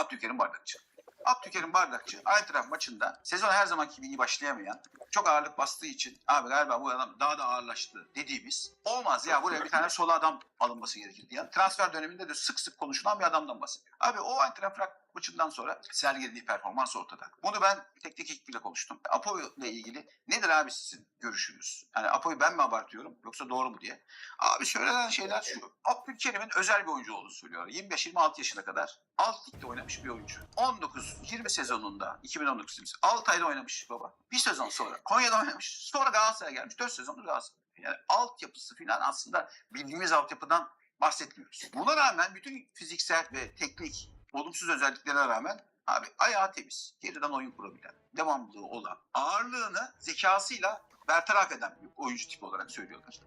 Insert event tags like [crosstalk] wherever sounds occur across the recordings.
Abdülkerim Bardakçı. Abdülkerim Bardakçı Eintracht maçında sezon her zamanki gibi iyi başlayamayan çok ağırlık bastığı için abi galiba bu adam daha da ağırlaştı dediğimiz olmaz ya buraya bir tane solo adam alınması gerekir diye. Transfer döneminde de sık sık konuşulan bir adamdan bahsediyor. Abi o Eintracht maçından sonra sergilediği performans ortada. Bunu ben teknik ekiple konuştum. Apo ile ilgili nedir abi sizin görüşünüz? Yani Apo'yu ben mi abartıyorum yoksa doğru mu diye. Abi söylenen şeyler şu. Abdülkerim'in özel bir oyuncu olduğunu söylüyor. 25-26 yaşına kadar alt ligde oynamış bir oyuncu. 19-20 sezonunda 2019 yılında 6 ayda oynamış baba. Bir sezon sonra Konya'da oynamış. Sonra Galatasaray'a gelmiş. 4 sezondur Galatasaray. Yani altyapısı falan aslında bildiğimiz altyapıdan bahsetmiyoruz. Buna rağmen bütün fiziksel ve teknik olumsuz özelliklerine rağmen abi ayağı temiz, geriden oyun kurabilen, devamlılığı olan, ağırlığını zekasıyla bertaraf eden bir oyuncu tipi olarak söylüyorlar.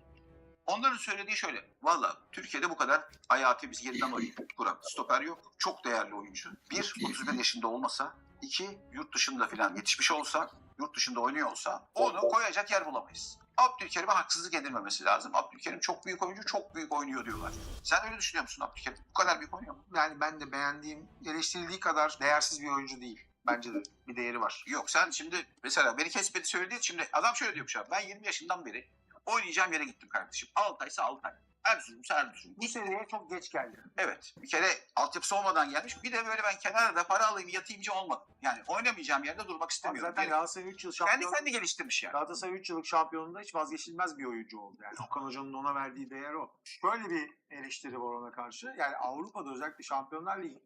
Onların söylediği şöyle. Valla Türkiye'de bu kadar ayağı temiz geriden oyun kuran stoper yok. Çok değerli oyuncu. Bir, 31 yaşında olmasa. iki yurt dışında falan yetişmiş olsa, yurt dışında oynuyor olsa onu koyacak yer bulamayız. Abdülkerim'e haksızlık edilmemesi lazım. Abdülkerim çok büyük oyuncu, çok büyük oynuyor diyorlar. Sen öyle düşünüyor musun Abdülkerim? Bu kadar büyük oynuyor mu? Yani ben de beğendiğim, eleştirildiği kadar değersiz bir oyuncu değil. Bence de bir değeri var. Yok sen şimdi mesela beni kesmedi söyledi. Şimdi adam şöyle diyormuş abi. Ben 20 yaşından beri oynayacağım yere gittim kardeşim. Altay'sa Altay. Erzurum'sa Erzurum. Bu seviyeye çok geç geldi. Evet. Bir kere altyapısı olmadan gelmiş. Bir de böyle ben kenarda para alayım yatayımcı olmadım. Yani oynamayacağım yerde durmak istemiyorum. Zaten Direkt Galatasaray 3 yıl kendi şampiyon. kendi geliştirmiş yani. Galatasaray 3 yıllık şampiyonluğunda hiç vazgeçilmez bir oyuncu oldu. Yani Okan Hoca'nın ona verdiği değer o. Şöyle bir eleştiri var ona karşı. Yani Avrupa'da özellikle Şampiyonlar Ligi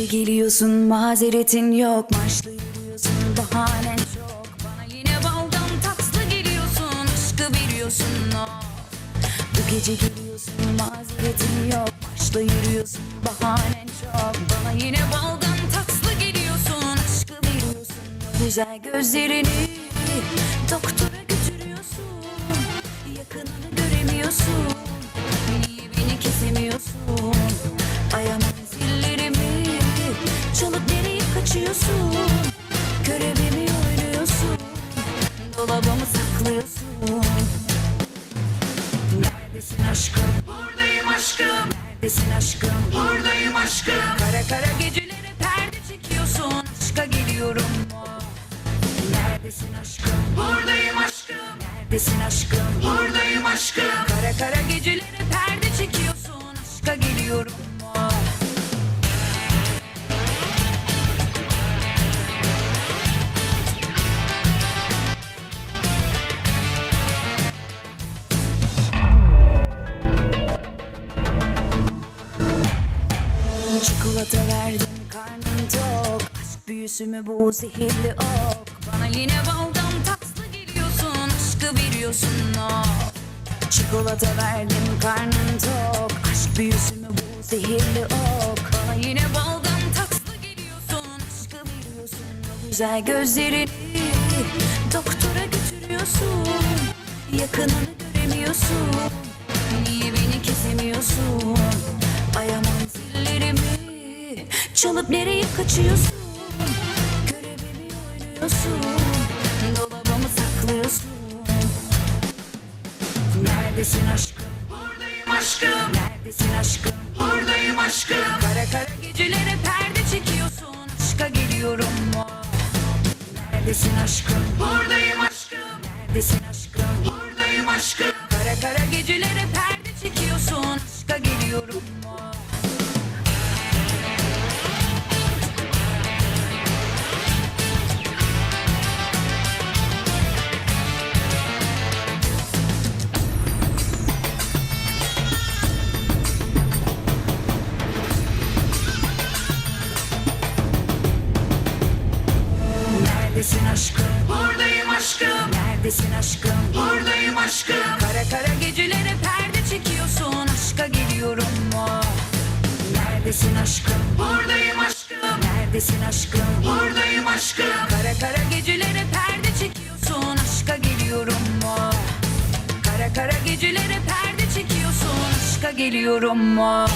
gece geliyorsun mazeretin yok. Marşlı yürüyorsun bahanen çok. Bana yine baldan takslı geliyorsun Aşkı biliyorsun o Bu gece geliyorsun mazeretin yok. Marşlı yürüyorsun bahanen çok. Bana yine baldan takslı geliyorsun Aşkı biliyorsun o güzel gözlerini Doktora Dolabımı saklıyorsun Neredesin aşkım? Buradayım aşkım Neredesin aşkım? Buradayım aşkım Kara kara gecelere perde çekiyorsun Aşka geliyorum Neredesin aşkım? Buradayım aşkım. Neredesin aşkım? Buradayım aşkım. Kara kara gecelere Çikolata verdim karnım tok. Aşk büyüsü mü bu zehirli ok. Bana yine baldan tatlı geliyorsun Aşkı biliyorsun o. Çikolata verdim karnım tok. Aşk büyüsü mü bu zehirli ok. Bana yine baldan tatlı geliyorsun Aşkı biliyorsun o. Güzel gözlerini Doktora götürüyorsun. Yakınını göremiyorsun. Niye beni kesemiyorsun? Ayağımın zillerimi Çalıp nereye kaçıyorsun? Görevimi oynuyorsun. Dolabımı saklıyorsun. Neredesin aşkım? Buradayım aşkım. Neredesin aşkım? Buradayım aşkım. Kara kara gecelere perde çekiyorsun. Aşka geliyorum mu? Neredesin aşkım? Buradayım aşkım. Neredesin aşkım? Buradayım aşkım. Kara kara gecelere perde çekiyorsun. Aşka geliyorum mu? Neredesin aşkım? Buradayım aşkım. Neredesin aşkım? Buradayım aşkım. Kara kara gecelere perde çekiyorsun. Aşka geliyorum mu? Kara kara gecelere perde çekiyorsun. Aşka geliyorum mu?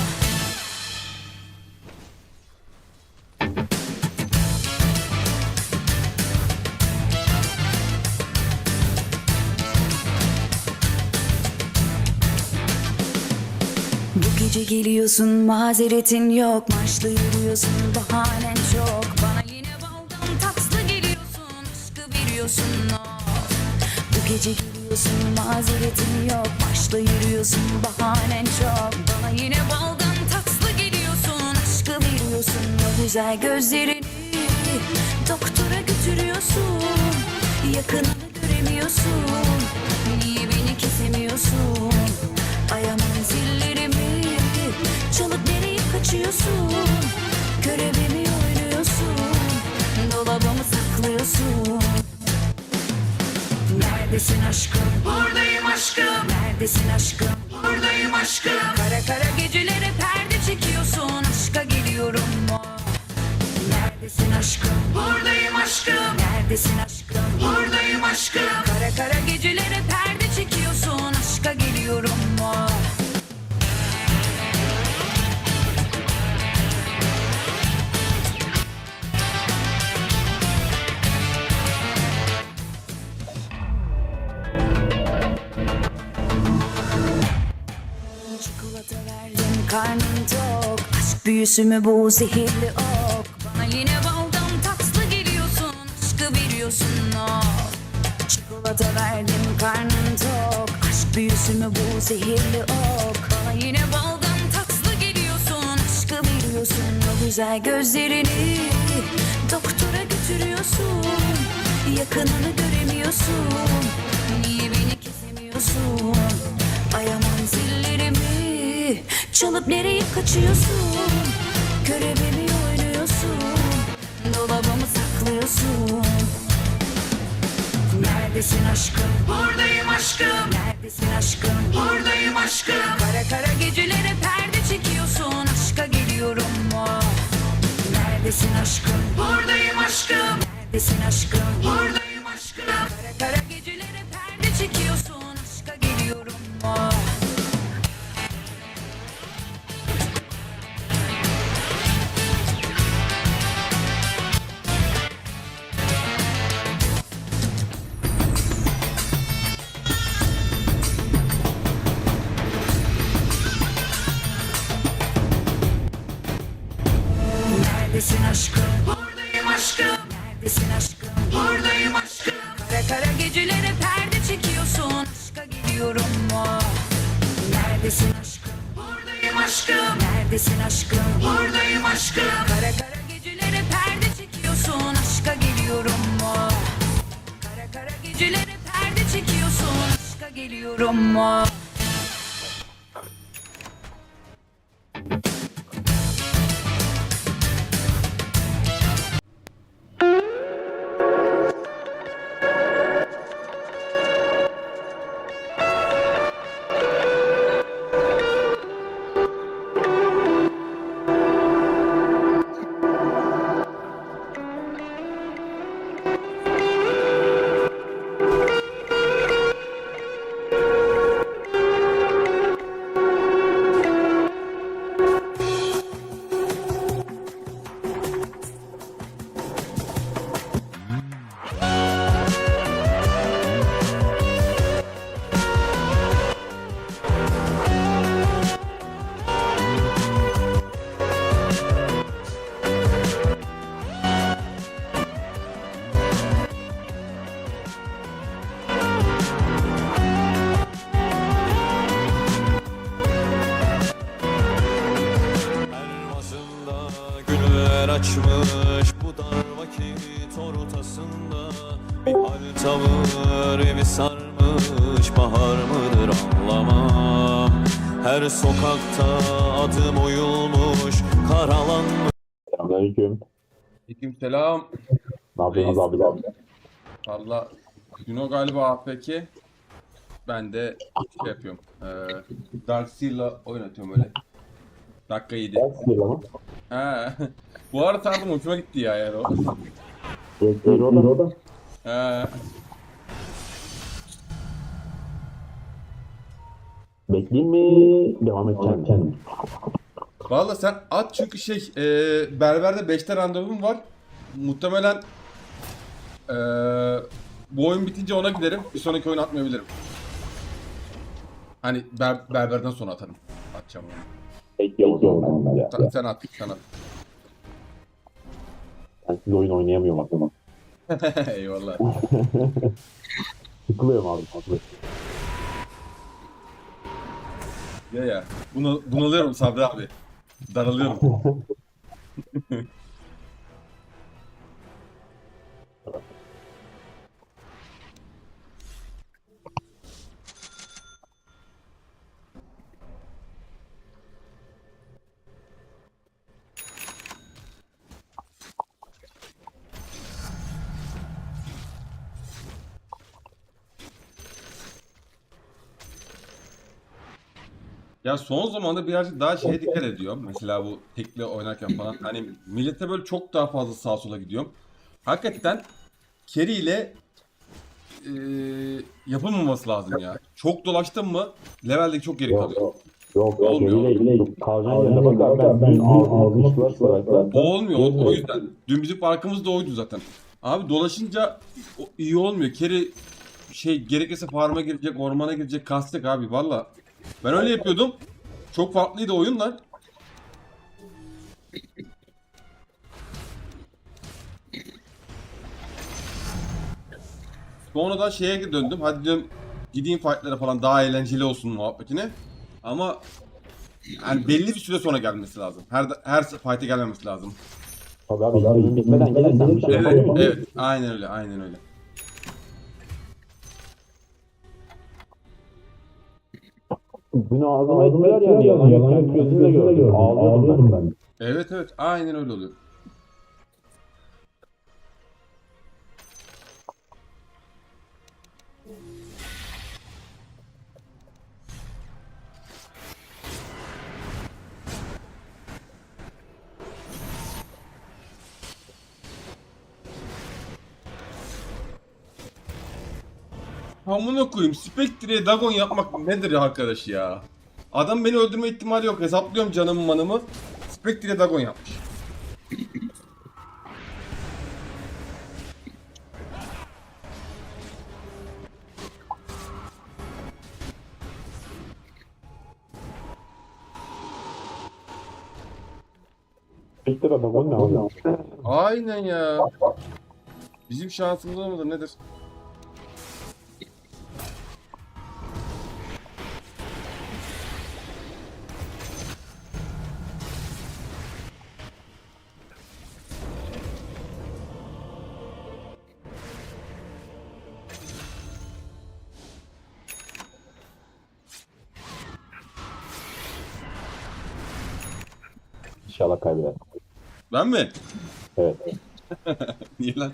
Gece geliyorsun mazeretin yok. Maçlı yürüyorsun bahanen çok. Bana yine baldan takslı geliyorsun Aşkı veriyorsun. Oh. Bu gece geliyorsun mazeretin yok. Maçlı yürüyorsun bahanen çok. Bana yine baldan takslı geliyorsun Aşkı veriyorsun. O güzel gözlerini Doktora götürüyorsun. Yakınını göremiyorsun. Niye beni kesemiyorsun kaçıyorsun Görevimi oynuyorsun Dolabımı saklıyorsun Neredesin aşkım? Buradayım aşkım. Neredesin aşkım? Buradayım aşkım. Kara kara gecelere perde çekiyorsun. Aşka geliyorum? Neredesin aşkım? Buradayım aşkım. Neredesin aşkım? Buradayım aşkım. Kara kara gecelere perde çekiyorsun. Aşka geliyorum mu? Karnım tok. Aşk büyüsü mü bu zehirli ok. Bana yine baldan takslı geliyorsun. Aşkı veriyorsun oh Çikolata verdim karnım tok. Aşk büyüsü mü bu zehirli ok. Bana yine baldan takslı geliyorsun. Aşkı veriyorsun. O güzel gözlerini Doktora götürüyorsun. Yakınını göremiyorsun. Niye beni kesemiyorsun Çalıp nereye kaçıyorsun Görevimi oynuyorsun Dolabımı saklıyorsun Neredesin aşkım? Buradayım aşkım. Neredesin aşkım? Buradayım aşkım. Kara kara gecelere perde çekiyorsun. Aşka geliyorum mu? Neredesin aşkım? Buradayım aşkım. Neredesin aşkım? Buradayım Neredesin aşkım? Buradayım aşkım. Neredesin aşkım? Buradayım aşkım. Kara kara gecelere perde çekiyorsun. Aşka geliyorum mu? Neredesin aşkım? Buradayım aşkım. Neredesin aşkım? Buradayım aşkım. Kara kara gecelere perde çekiyorsun. Aşka geliyorum mu? Kara kara gecelere perde çekiyorsun. Aşka geliyorum mu? Her sokakta adım oyulmuş karalanmış Selamünaleyküm. Aleykümselam. Ne yapıyorsunuz abiler? Valla Juno galiba AFK. Ben de şey yapıyorum. Ee, Darkseer'la oynatıyorum öyle. Dakika 7. Dersiyle mi? He. [laughs] Bu arada sardım hoşuma gitti ya yani o. Dersiyle o da. He. Bekleyeyim mi? Devam edeceğim mi? Valla sen at çünkü şey e, berberde 5'te randevum var. Muhtemelen e, bu oyun bitince ona giderim. Bir sonraki oyun atmayabilirim. Hani ber, berberden sonra atarım. Atacağım onu. Bekliyorum ben ya. Sen, sen at, sen at. Ben siz oyun oynayamıyorum aklıma. [laughs] Eyvallah. [laughs] Sıkılıyorum abi. Sıkılıyorum. Ya ya. Buna, bunalıyorum Sabri abi. Daralıyorum. [laughs] Ya son zamanda birazcık daha şeye dikkat ediyorum. Mesela bu tekli oynarken falan. Hani millete böyle çok daha fazla sağa sola gidiyorum. Hakikaten carry ile eee, yapılmaması lazım ya. Çok dolaştım mı leveldeki çok geri kalıyor. Yok yok. Olmuyor. Yerine. Ben dün ağzını sıçtılar O olmuyor. O, o yüzden. Dün bizim farkımız da oydu zaten. Abi dolaşınca o- iyi olmuyor. Carry şey gerekirse farma girecek, ormana girecek, kasacak abi valla. Ben öyle yapıyordum. Çok farklıydı oyunlar. Sonradan şeye döndüm. Hadi diyorum gideyim fightlara falan daha eğlenceli olsun muhabbetine. Ama yani belli bir süre sonra gelmesi lazım. Her her fight'e gelmemesi lazım. Tabii abi. Bitmeden gelirsen bir şey Evet, evet. Aynen öyle, aynen öyle. Dün ağzıma ettiler yani. Yalan yalan gözümle gördüm. Ağlıyordum ben. Evet, evet. Aynen öyle oluyor. Amına koyayım. Spectre'ye Dagon yapmak nedir ya arkadaş ya? Adam beni öldürme ihtimali yok. Hesaplıyorum canımı manımı. Spectre'ye Dagon yapmış. Bekler adamın ne abi? Aynen ya. Bizim şansımız mıdır nedir? İnşallah kaybeder. Ben mi? Evet. [laughs] Niye lan?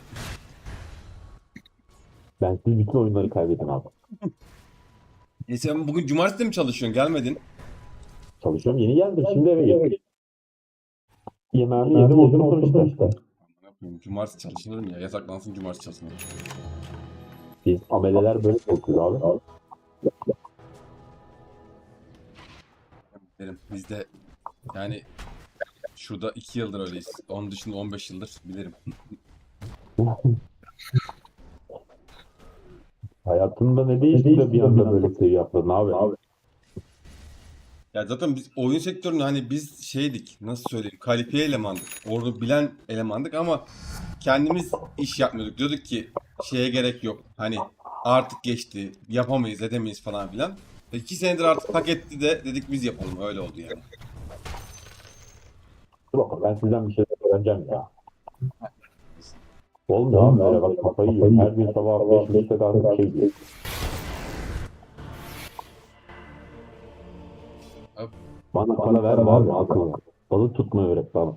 Ben siz bütün oyunları kaybettim abi. E sen bugün cumartesi de mi çalışıyorsun? Gelmedin. Çalışıyorum. Yeni geldim. Şimdi eve geldim. Yemeğimi yedim. Oturdum işte. Ne yapayım? Cumartesi çalışılır mı ya? Yasaklansın cumartesi çalışılır. Biz ameleler böyle korkuyoruz abi. Derim. Biz de yani şurada 2 yıldır öyleyiz. Onun dışında 15 yıldır bilirim. Hayatında ne değişti de bir anda böyle seviye atladın abi. abi. Ya zaten biz oyun sektöründe hani biz şeydik nasıl söyleyeyim kalifiye elemandık. Orada bilen elemandık ama kendimiz iş yapmıyorduk. Diyorduk ki şeye gerek yok. Hani artık geçti yapamayız edemeyiz falan filan. İki senedir artık tak etti de dedik biz yapalım öyle oldu yani. Dur bakalım ben sizden bir şey öğreneceğim ya. Olmuyor abi böyle bak kafayı yiyor. Her bir sabah 5 5 daha şey diyor. Bana para verme abi akıllı. Balık tutmayı öğret bana.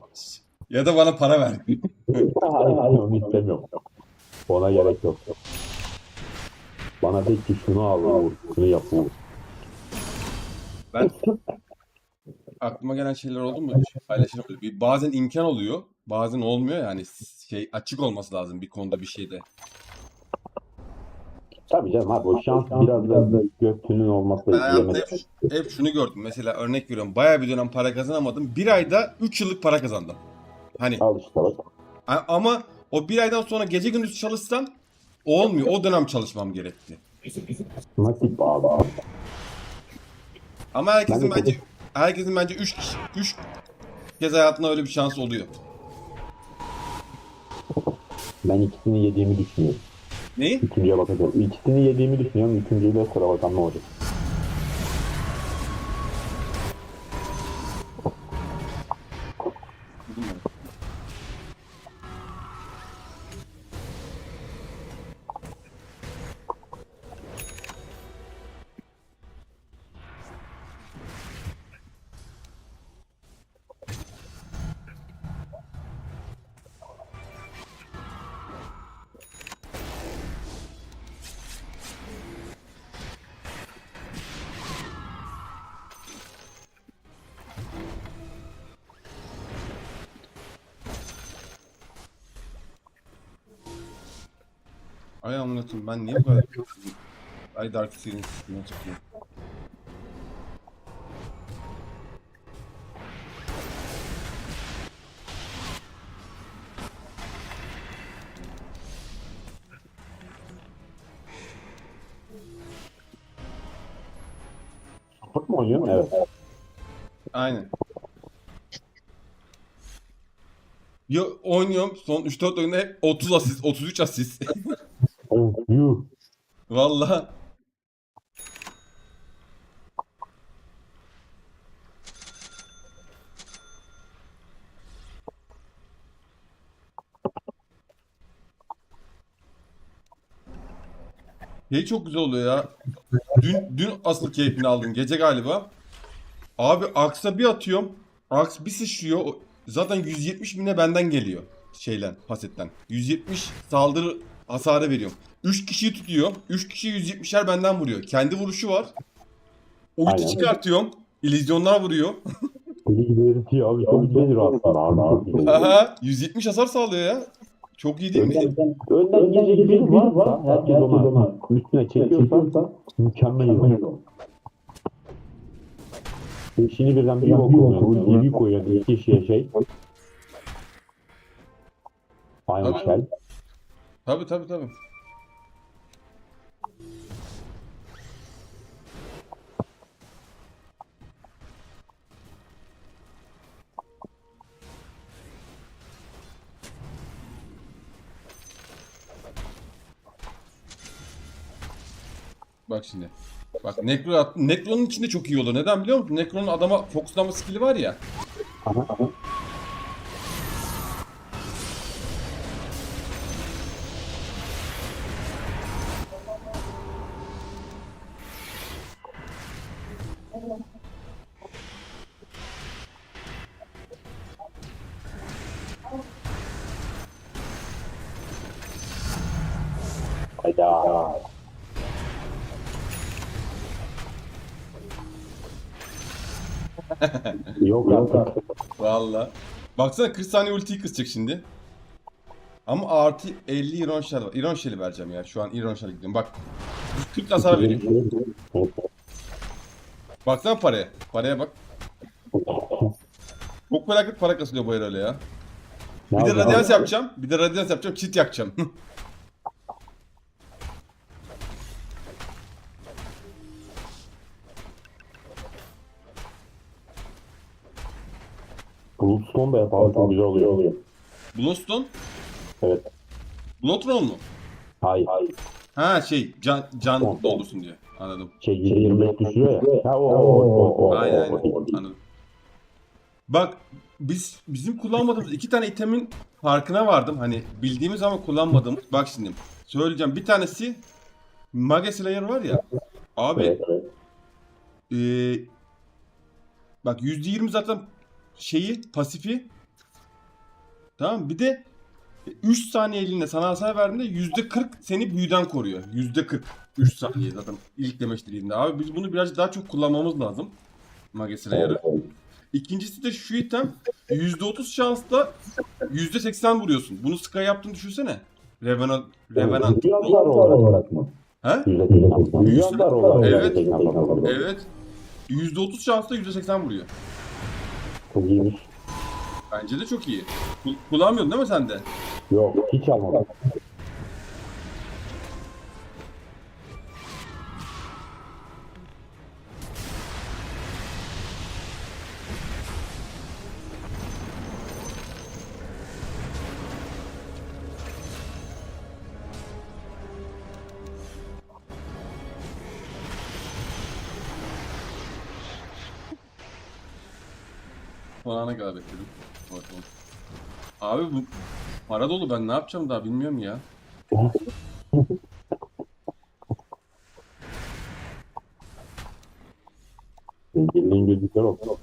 Ya da bana para ver. [laughs] Hayır hayır onu istemiyorum. Ona gerek yok. Bana de ki şunu al şunu yap. Ben aklıma gelen şeyler oldu mu? Paylaşırım. böyle. Bir, bazen imkan oluyor. Bazen olmuyor yani şey açık olması lazım bir konuda bir şeyde. Tabii canım abi o şans biraz da göktünün olması Ben hep, hep şunu gördüm. Mesela örnek veriyorum. Bayağı bir dönem para kazanamadım. Bir ayda 3 yıllık para kazandım. Hani Al işte bak. ama o bir aydan sonra gece gündüz çalışsam olmuyor. O dönem çalışmam gerekti. Nasip abi. Ama herkesin bence herkesin bence 3 kişi 3 kez hayatında öyle bir şans oluyor. Ben ikisini yediğimi düşünüyorum. Neyi? Üçüncüye bakacağım. İkisini yediğimi düşünüyorum. Üçüncüyle sıra bakalım ne olacak. Ay amına koyayım ben niye bu kadar Ay Dark Series üstüne çıkıyor. Support mu oynuyorsun? Evet. Aynen. Yo, oynuyorum son 3-4 oyunda hep 30 asist, 33 asist. [laughs] Yuh. Valla. Şey çok güzel oluyor ya. Dün dün asıl keyfini aldım. Gece galiba. Abi Aks'a bir atıyorum. Aks bir sıçrıyor. Zaten 170 bine benden geliyor. Şeyden, pasetten. 170 saldırı hasarı veriyorum. 3 kişiyi tutuyor. 3 kişi 170'er benden vuruyor. Kendi vuruşu var. Ulti Aynen. çıkartıyorum. İllüzyonlar vuruyor. Öğretiyor abi. Çok güzel aslında abi. Aha, 170 hasar sağlıyor ya. Çok iyi değil mi? Önden, önden gelecek biri varsa herkes ona üstüne çekiyorsa mükemmel olur. İşini birden bir yok oluyor. Bir koyuyor iki kişiye şey. Aynı Tabii. Tabii tabii tabii. Bak şimdi. Bak Necro at- Necro'nun içinde çok iyi olur. Neden biliyor musun? Necro'nun adama fokuslama skill'i var ya. Aha, aha. Yok artık. Valla. Baksana 40 saniye ultiyi kısacak şimdi. Ama artı 50 Iron Shell var. Iron Shell'i vereceğim ya. Şu an Iron Shell'e gidiyorum. Bak. 140 hasar veriyor. Baksana paraya. Paraya bak. [laughs] Çok felaket para kasılıyor bu herhalde ya. Bir de radyans yapacağım. Bir de radyans yapacağım. Çit yakacağım. [laughs] Da yapalım çok güzel oluyor. Bloodstone. Evet. Bloodthrone mu? Hayır. Hayır. Ha şey can can doldursun diye. Anladım. Şey 25 düşürüyor ya. Ha o o o o. o, Aynen aynen. Anladım. Bak biz bizim kullanmadığımız iki tane itemin farkına vardım. Hani bildiğimiz ama kullanmadığımız. Bak şimdi söyleyeceğim. Bir tanesi Mage Slayer var ya. Abi Evet, evet. Ee, bak %20 zaten şeyi pasifi. Tamam bir de 3 saniye elinde sana hasar verdiğinde %40 seni büyüden koruyor. %40. 3 saniye zaten ilk demeçliğinde. Abi biz bunu biraz daha çok kullanmamız lazım. Mage Slayer'ı. Evet, İkincisi de şu item %30 şansla %80 vuruyorsun. Bunu Sky yaptığını düşünsene. Revenant, Revenant. Büyüyenler olarak mı? He? Büyüyenler olarak. Evet. Evet. %30 şansla %80 vuruyor. Çok iyiymiş. Bence de çok iyi. Kul- kullanmıyordun değil mi sen de? Yok hiç almadım. Ne kadar bekledim. Bakalım. Abi bu para dolu ben ne yapacağım daha bilmiyorum ya. Zenginliğin gözükler olsun.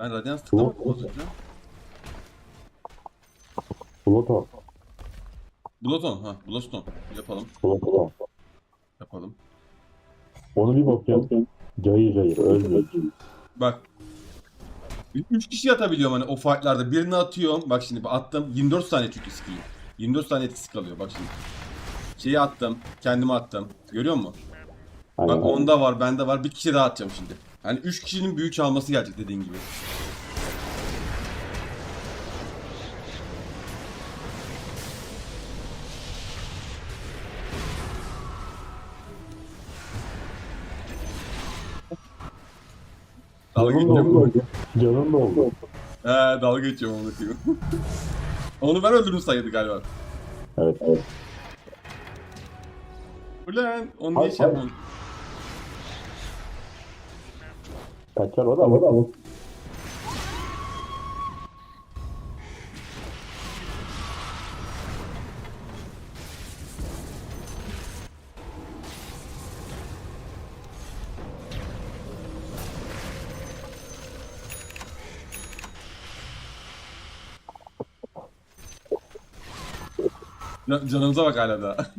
Ben Radiance tıklamadım az önce. Pluto. Bloodstone ha Bloodstone. Yapalım. Pluto. Yapalım. Onu bir bakıyorum. Cayır cayır ölmüyor. Bak. 3 kişi atabiliyorum hani o fightlarda. Birini atıyorum. Bak şimdi attım. 24 saniye çünkü skill'i. 24 saniye etkisi kalıyor bak şimdi. Şeyi attım. Kendime attım. Görüyor musun? Bak Aynen. onda var, bende var. Bir kişi daha atacağım şimdi. Hani 3 kişinin büyük çalması gelecek dediğin gibi. Dalga Canım geçiyorum. doldu. Canım doldu. He dalga geçiyorum onu bakayım. [laughs] Onu ben öldürdüm sayıydı galiba. Evet evet. Ulan onu niye şey yapmadın? Kaçar o da o da. Ya, Canımıza bak hala da. [laughs]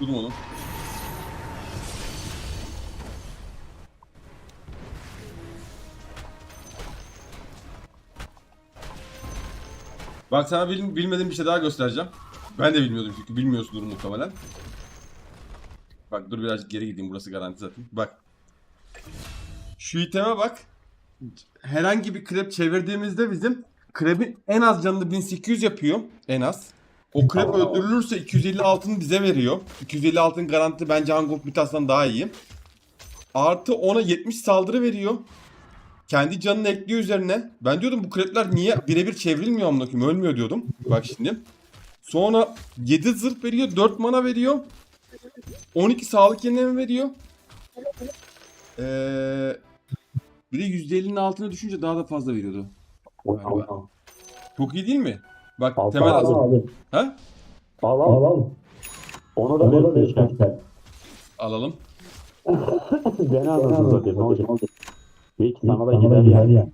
Durdum onu. Bak sana bil- bilmediğim bir şey daha göstereceğim. Ben de bilmiyordum çünkü bilmiyorsundur muhtemelen. Bak dur birazcık geri gideyim burası garanti zaten. Bak. Şu iteme bak. Herhangi bir krep çevirdiğimizde bizim krebin en az canını 1800 yapıyor. En az. O krep öldürülürse 250 altın bize veriyor. 250 altın garanti bence Hangok Mitas'tan daha iyi. Artı ona 70 saldırı veriyor. Kendi canını ekliyor üzerine. Ben diyordum bu krepler niye birebir çevrilmiyor amına koyayım ölmüyor diyordum. Bak şimdi. Sonra 7 zırh veriyor, 4 mana veriyor. 12 sağlık yenileme veriyor. Ee, bir de %50'nin altına düşünce daha da fazla veriyordu. Galiba. Çok iyi değil mi? Bak Al temel al. Ha? Al al. al. Onu da destekler. Alalım. Dene anasını satayım ne olacak? Hiç sana da gider yani.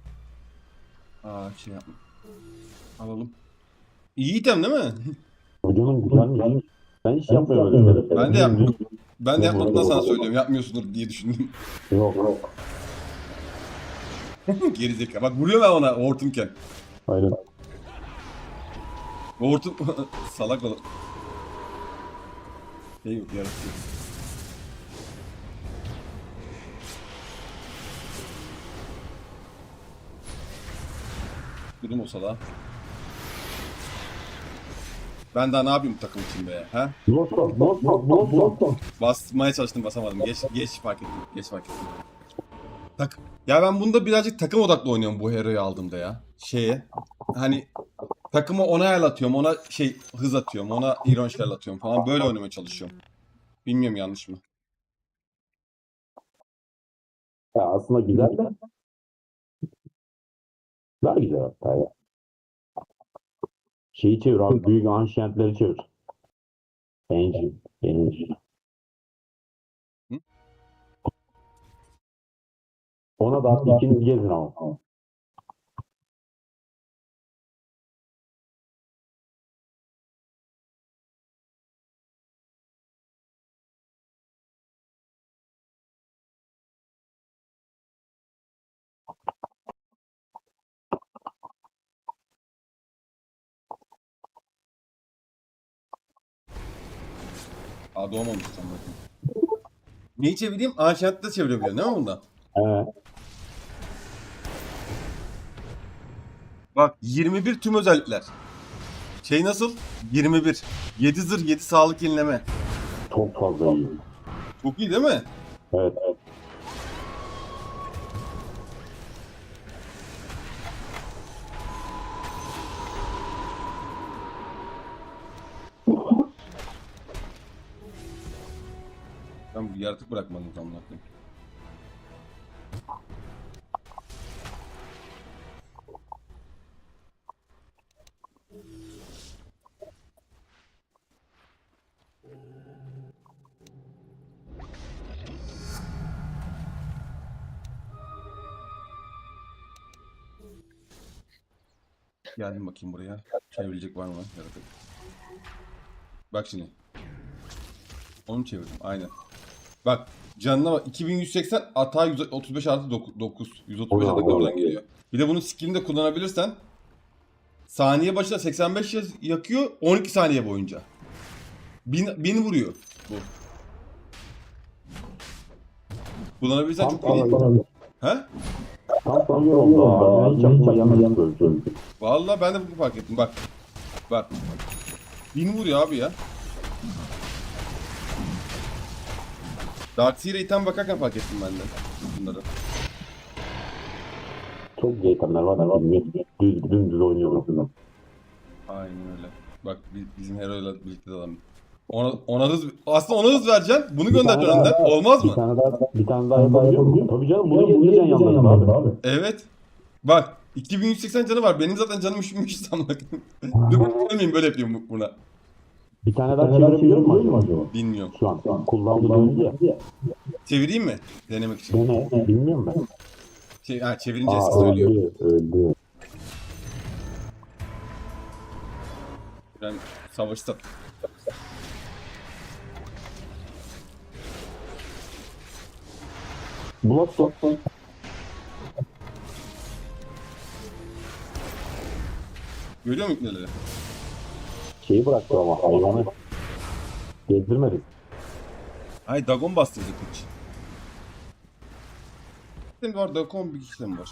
Aa şey yapma. Alalım. İyi item değil mi? [laughs] Vücudun güzelmiş. Ben hiç yapmıyorum öyle. Ben de yapmıyorum. Ben de yapmadığımdan sana söylüyorum. Yapmıyorsundur diye düşündüm. Yok yok. [laughs] Gerizekalı. Bak vuruyor ben ona hortumken. Aynen. Hortum [laughs] salak olur. Şey yok yaratıcı. Durum o salağa. Ben daha ne yapayım bu takım için be? Ha? Losto, losto, losto. Basmaya çalıştım basamadım. Geç geç fark ettim. Geç fark ettim. Tak. Ya ben bunda birazcık takım odaklı oynuyorum bu hero'yu aldığımda ya. Şeye. Hani takımı ona el atıyorum, ona şey hız atıyorum, ona iron shell atıyorum falan böyle oynamaya çalışıyorum. Bilmiyorum yanlış mı? Ya aslında güzel de. Daha güzel hatta ya. Şeyi çevir abi. Büyük anşiyentleri çevir. Engine. Engine. Ona da ikiniz gezin ama. Aa doğmamış tam bakayım. Neyi çevireyim? Aşağıda çevirebiliyorum değil mi bunda? Bak 21 tüm özellikler. Şey nasıl? 21. 7 zırh 7 sağlık yenileme. Çok fazla iyi. Çok iyi değil mi? Evet. evet. Ben bu yaratık bırakmadım tam bakayım. Geldim bakayım buraya. Çevrilecek var mı yaratık? Bak şimdi. Onu çevirdim aynen. Bak canına bak 2180 ata 135 artı 9. 135 atak da oradan geliyor. Bir de bunun skillini de kullanabilirsen saniye başına 85 yaz- yakıyor 12 saniye boyunca. 1000, 1000 vuruyor bu. Kullanabilirsen çok iyi. He? Tam oldu abi. Hiç aklıma. Vallahi ben de bunu fark ettim bak. Bak. 1000 vuruyor abi ya. Dark Seer'e item bakarken fark ettim ben de bunları. Çok iyi itemler var. var. Düz, dümdüz oynuyor aslında. Aynen öyle. Bak bi- bizim heroyla birlikte dalalım. Ona, ona hız aslında ona hız vereceksin. Bunu Bir göndereceksin önden. daha- Olmaz Bir mı? tane daha bir tane daha yapabiliyor? Tabii canım bunu getireceksin yanlarına abi. Evet. Bak 2180 canı var. Benim zaten canım üşümüş tam bak. Dur ölmeyeyim böyle yapayım bu- buna. Bir tane daha çevirebiliyor mu acaba? Bilmiyorum. Şu an kullandı döndü ya. Çevireyim mi? Denemek için. Dene, bilmiyorum ben. Şey, ha, çevirince ses Aa söylüyor. öldü, öldü. Ben savaşta. Blok. Görüyor musun neleri? Şeyi bıraktı ama hayvanı. Gezdirmedi. Ay Dagon bastırdık hiç. Benim var Dagon bir kişi de mi var?